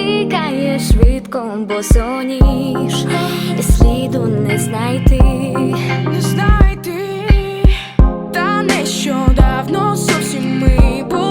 Тікає швидко, бо соніж сліду не знайти, не знайти, та нещодавно зовсім ми були.